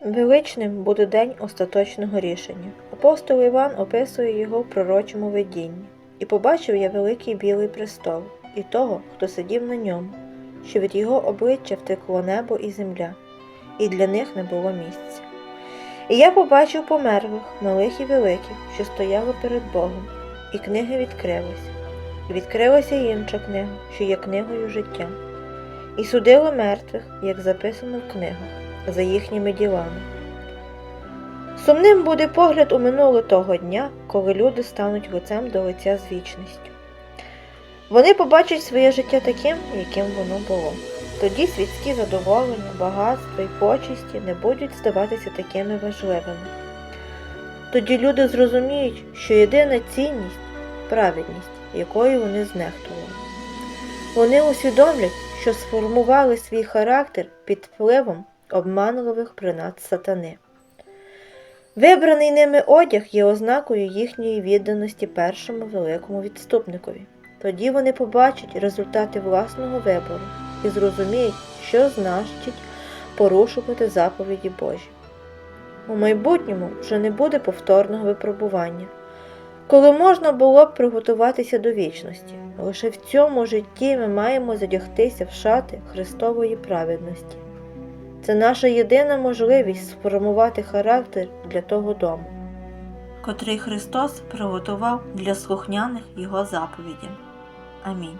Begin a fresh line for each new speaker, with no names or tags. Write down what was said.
Величним буде день остаточного рішення. Апостол Іван описує його в пророчому видінні. І побачив я великий білий престол, і того, хто сидів на ньому, що від його обличчя втекло небо і земля, і для них не було місця. І я побачив померлих, малих і великих, що стояли перед Богом, і книги відкрилися. І відкрилася інша книга, що є книгою життя, і судили мертвих, як записано в книгах, за їхніми ділами. Сумним буде погляд у минуле того дня, коли люди стануть лицем до лиця з вічністю. Вони побачать своє життя таким, яким воно було. Тоді світські задоволення, багатства і почесті не будуть здаватися такими важливими. Тоді люди зрозуміють, що єдина цінність праведність, якою вони знехтували. Вони усвідомлять, що сформували свій характер під впливом обманливих принад сатани. Вибраний ними одяг є ознакою їхньої відданості першому великому відступникові. Тоді вони побачать результати власного вибору і зрозуміють, що значить порушувати заповіді Божі. У майбутньому вже не буде повторного випробування, коли можна було б приготуватися до вічності. Лише в цьому житті ми маємо задягтися в шати Христової праведності. Це наша єдина можливість сформувати характер для того дому, котрий Христос приготував для слухняних Його заповіді. Амінь.